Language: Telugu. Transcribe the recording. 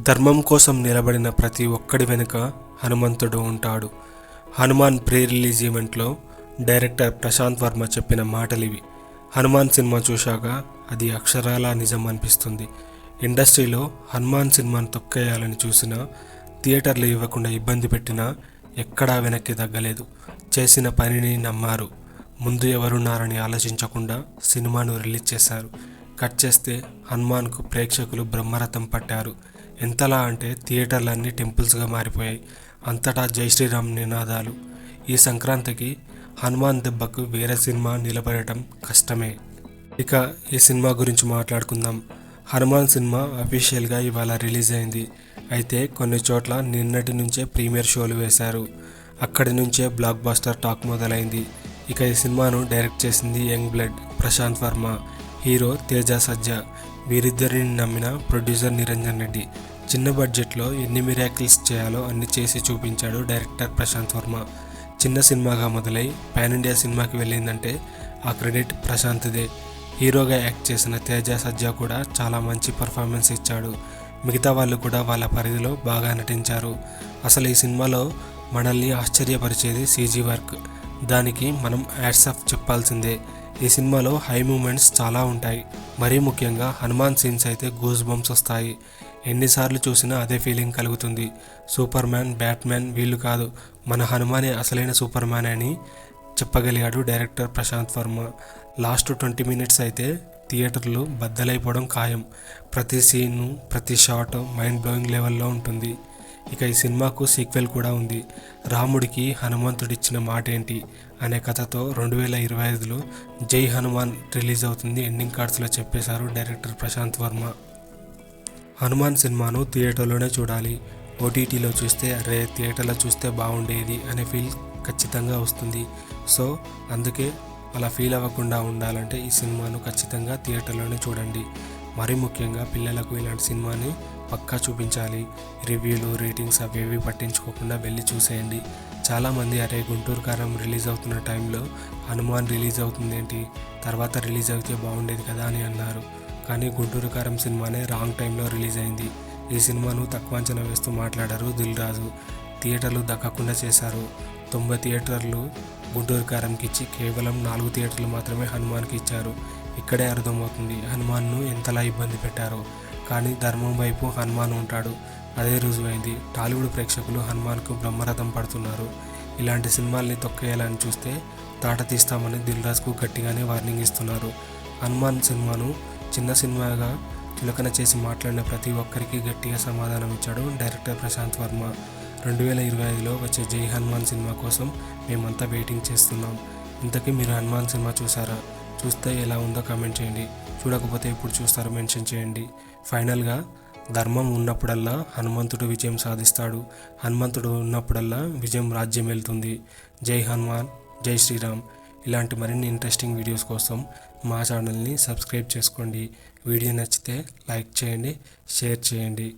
ధర్మం కోసం నిలబడిన ప్రతి ఒక్కడి వెనుక హనుమంతుడు ఉంటాడు. హనుమాన్ ప్రీ రిలీజ్ ఈవెంట్లో డైరెక్టర్ ప్రశాంత్ వర్మ చెప్పిన మాటలివి. హనుమాన్ సినిమా చూశాక అది అక్షరాలా నిజం అనిపిస్తుంది ఇండస్ట్రీలో హనుమాన్ సినిమాను తొక్కేయాలని చూసినా థియేటర్లు ఇవ్వకుండా ఇబ్బంది పెట్టినా ఎక్కడా వెనక్కి తగ్గలేదు. చేసిన పనిని నమ్మారు. ముందు ఎవరున్నారని ఆలోచించకుండా సినిమాను రిలీజ్ చేశారు. కట్ చేస్తే హనుమాన్కు ప్రేక్షకులు బ్రహ్మరథం పట్టారు. ఎంతలా అంటే థియేటర్లన్నీ టెంపుల్స్గా మారిపోయాయి. అంతటా జై శ్రీరామ్ నినాదాలు. ఈ సంక్రాంతికి హనుమాన్ దెబ్బకు వేరే సినిమా నిలబడటం కష్టమే. ఇక ఈ సినిమా గురించి మాట్లాడుకుందాం. హనుమాన్ సినిమా అఫీషియల్గా ఇవాళ రిలీజ్ అయింది. అయితే కొన్ని చోట్ల నిన్నటి నుంచే ప్రీమియర్ షోలు వేశారు. అక్కడి నుంచే బ్లాక్ బాస్టర్ టాక్ మొదలైంది. ఇక ఈ సినిమాను డైరెక్ట్ చేసింది young blood Prashanth Varma hero Teja Sajja. వీరిద్దరిని నమ్మిన ప్రొడ్యూసర్ నిరంజన్ రెడ్డి. చిన్న బడ్జెట్లో ఎన్ని మిరాకిల్స్ చేయాలో అన్ని చేసి చూపించాడు డైరెక్టర్ ప్రశాంత్ వర్మ. చిన్న సినిమాగా మొదలై పాన్ ఇండియా సినిమాకి వెళ్ళిందంటే ఆ క్రెడిట్ ప్రశాంత్దే. హీరోగా యాక్ట్ చేసిన తేజ సజ్జా కూడా చాలా మంచి పర్ఫార్మెన్స్ ఇచ్చాడు. మిగతా వాళ్ళు కూడా వాళ్ళ పరిధిలో బాగా నటించారు. అసలు ఈ సినిమాలో మనల్ని ఆశ్చర్యపరిచేది సీజీ వర్క్. దానికి మనం యాడ్స్ ఆఫ్ చెప్పాల్సిందే. ఈ సినిమాలో హై మూమెంట్స్ చాలా ఉంటాయి. మరీ ముఖ్యంగా హనుమాన్ సీన్స్ అయితే గూస్ బంప్స్ వస్తాయి. ఎన్నిసార్లు చూసినా అదే ఫీలింగ్ కలుగుతుంది. సూపర్ మ్యాన్ బ్యాట్మ్యాన్ వీళ్ళు కాదు. మన హనుమానే అసలైన సూపర్ మ్యాన్ అని చెప్పగలిగాడు director Prashanth Varma. Last twenty minutes అయితే థియేటర్లు బద్దలైపోవడం ఖాయం. ప్రతి సీను ప్రతి షాట్ మైండ్ బ్లోయింగ్ లెవెల్లో ఉంటుంది. ఇక ఈ సినిమాకు సీక్వెల్ కూడా ఉంది. రాముడికి హనుమంతుడిచ్చిన మాట ఏంటి అనే కథతో రెండు వేల ఇరవై ఐదులో జై హనుమాన్ రిలీజ్ అవుతుంది. ఎండింగ్ కార్డ్స్లో చెప్పేశారు డైరెక్టర్ ప్రశాంత్ వర్మ. హనుమాన్ సినిమాను థియేటర్లోనే చూడాలి. ఓటీటీలో చూస్తే అరే థియేటర్లో చూస్తే బాగుండేది అనే ఫీల్ ఖచ్చితంగా వస్తుంది. సో అందుకే అలా ఫీల్ అవ్వకుండా ఉండాలంటే ఈ సినిమాను ఖచ్చితంగా థియేటర్లోనే చూడండి. మరీ ముఖ్యంగా పిల్లలకు ఇలాంటి సినిమాని పక్కా చూపించాలి. రివ్యూలు రేటింగ్స్ అవి ఏవి పట్టించుకోకుండా వెళ్ళి చూసేయండి. చాలామంది అరే గుంటూరు కారం రిలీజ్ అవుతున్న టైంలో హనుమాన్ రిలీజ్ అవుతుంది ఏంటి తర్వాత రిలీజ్ అయితే బాగుండేది కదా అని అన్నారు. కానీ గుంటూరు కారం సినిమానే రాంగ్ టైంలో రిలీజ్ అయింది. ఈ సినిమాను తక్కువ అంచనా వేస్తూ మాట్లాడారు దిల్ రాజు. థియేటర్లు దక్కకుండా చేశారు. తొంభై థియేటర్లు గుంటూరు కారంకి ఇచ్చి కేవలం నాలుగు థియేటర్లు మాత్రమే హనుమాన్కి ఇచ్చారు. ఇక్కడే అర్థమవుతుంది హనుమాన్ను ఎంతలా ఇబ్బంది పెట్టారో. కానీ ధర్మం వైపు హనుమాన్ ఉంటాడు. అదే రుజువైంది టాలీవుడ్ ప్రేక్షకులు హనుమాన్కు బ్రహ్మరథం పడుతున్నారు. ఇలాంటి సినిమాల్ని తొక్కేయాలని చూస్తే తాట తీస్తామని దిల్రాజ్కు గట్టిగానే వార్నింగ్ ఇస్తున్నారు. హనుమాన్ సినిమాను చిన్న సినిమాగా చులకన చేసి మాట్లాడిన ప్రతి ఒక్కరికి గట్టిగా సమాధానం ఇచ్చాడు డైరెక్టర్ ప్రశాంత్ వర్మ. రెండు వేల ఇరవై ఐదులో వచ్చే జై హనుమాన్ సినిమా కోసం మేమంతా వెయిటింగ్ చేస్తున్నాం. ఇంతకీ మీరు హనుమాన్ సినిమా చూసారా? చూస్తే ఎలా ఉందో కామెంట్ చేయండి. చూడకపోతే ఎప్పుడు చూస్తారో మెన్షన్ చేయండి. ఫైనల్గా ధర్మం ఉన్నప్పుడల్లా హనుమంతుడు విజయం సాధిస్తాడు. హనుమంతుడు ఉన్నప్పుడల్లా విజయం రాజ్యం వెళ్తుంది. జై హనుమాన్ జై శ్రీరామ్. ఇలాంటి మరిన్ని ఇంట్రెస్టింగ్ వీడియోస్ కోసం మా ఛానల్ని సబ్స్క్రైబ్ చేసుకోండి. వీడియో నచ్చితే లైక్ చేయండి షేర్ చేయండి.